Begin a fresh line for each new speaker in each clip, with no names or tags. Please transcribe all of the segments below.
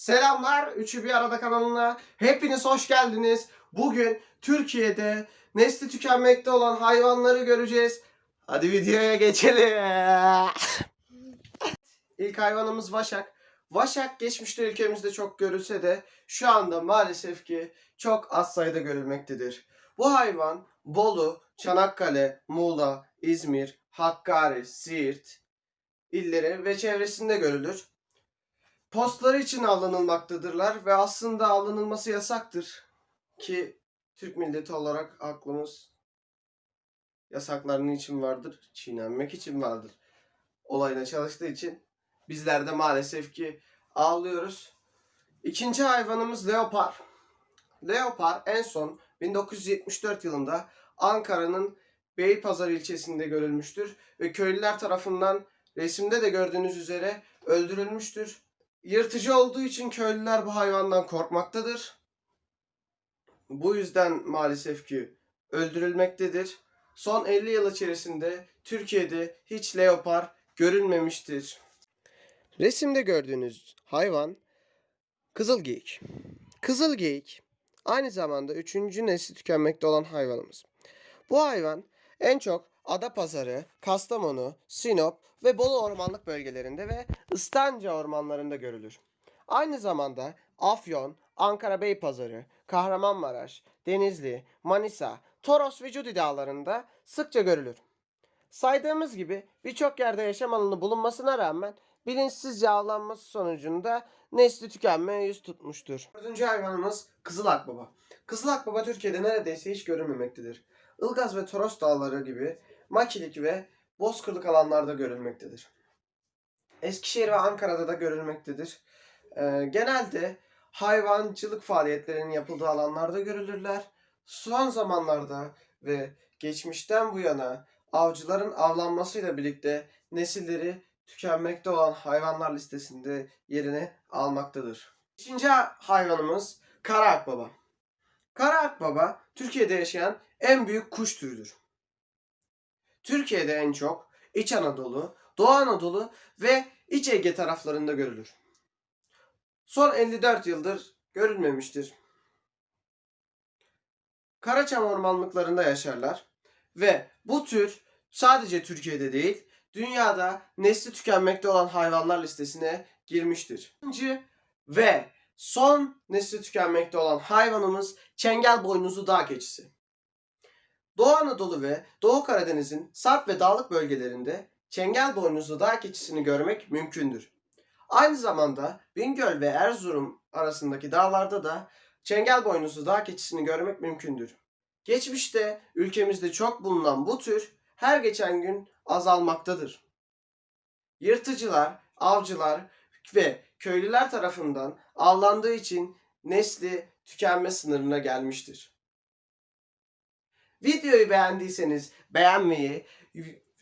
Selamlar. Üçü bir arada kanalına. Hepiniz hoş geldiniz. Bugün Türkiye'de nesli tükenmekte olan hayvanları göreceğiz. Hadi videoya geçelim. İlk hayvanımız Vaşak. Vaşak geçmişte ülkemizde çok görülse de şu anda maalesef ki çok az sayıda görülmektedir. Bu hayvan Bolu, Çanakkale, Muğla, İzmir, Hakkari, Siirt illeri ve çevresinde görülür. Postları için avlanılmaktadırlar ve aslında avlanılması yasaktır. Ki Türk milleti olarak aklımız yasaklar niçin vardır? Çiğnenmek için vardır. Olayına çalıştığı için bizler de maalesef ki ağlıyoruz. İkinci hayvanımız leopar. Leopar en son 1974 yılında Ankara'nın Beypazarı ilçesinde görülmüştür ve köylüler tarafından resimde de gördüğünüz üzere öldürülmüştür. Yırtıcı olduğu için köylüler bu hayvandan korkmaktadır. Bu yüzden maalesef ki öldürülmektedir. Son 50 yıl içerisinde Türkiye'de hiç leopar görülmemiştir. Resimde gördüğünüz hayvan kızılgeyik. Kızılgeyik aynı zamanda üçüncü nesli tükenmekte olan hayvanımız. Bu hayvan en çok Adapazarı, Kastamonu, Sinop ve Bolu ormanlık bölgelerinde ve Istanca ormanlarında görülür. Aynı zamanda Afyon, Ankara Beypazarı, Kahramanmaraş, Denizli, Manisa, Toros ve Cudi dağlarında sıkça görülür. Saydığımız gibi birçok yerde yaşam alanı bulunmasına rağmen bilinçsizce avlanması sonucunda nesli tükenmeye yüz tutmuştur. Dördüncü hayvanımız Kızıl Akbaba. Kızıl Akbaba Türkiye'de neredeyse hiç görülmemektedir. Ilgaz ve Toros dağları gibi makilik ve bozkırlık alanlarda görülmektedir. Eskişehir ve Ankara'da da görülmektedir. Ee, genelde hayvancılık faaliyetlerinin yapıldığı alanlarda görülürler. Son zamanlarda ve geçmişten bu yana avcıların avlanmasıyla birlikte nesilleri tükenmekte olan hayvanlar listesinde yerini almaktadır. İkinci hayvanımız kara akbaba. Kara akbaba Türkiye'de yaşayan en büyük kuş türüdür. Türkiye'de en çok İç Anadolu, Doğu Anadolu ve İç Ege taraflarında görülür. Son 54 yıldır görülmemiştir. Karaçam ormanlıklarında yaşarlar ve bu tür sadece Türkiye'de değil, dünyada nesli tükenmekte olan hayvanlar listesine girmiştir. İkinci ve son nesli tükenmekte olan hayvanımız çengel boynuzlu dağ keçisi. Doğu Anadolu ve Doğu Karadeniz'in sarp ve dağlık bölgelerinde çengel boynuzlu dağ keçisini görmek mümkündür. Aynı zamanda Bingöl ve Erzurum arasındaki dağlarda da çengel boynuzlu dağ keçisini görmek mümkündür. Geçmişte ülkemizde çok bulunan bu tür her geçen gün azalmaktadır. Yırtıcılar, avcılar ve köylüler tarafından avlandığı için nesli tükenme sınırına gelmiştir. Videoyu beğendiyseniz beğenmeyi,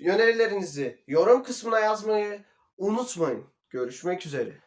önerilerinizi yorum kısmına yazmayı unutmayın. Görüşmek üzere.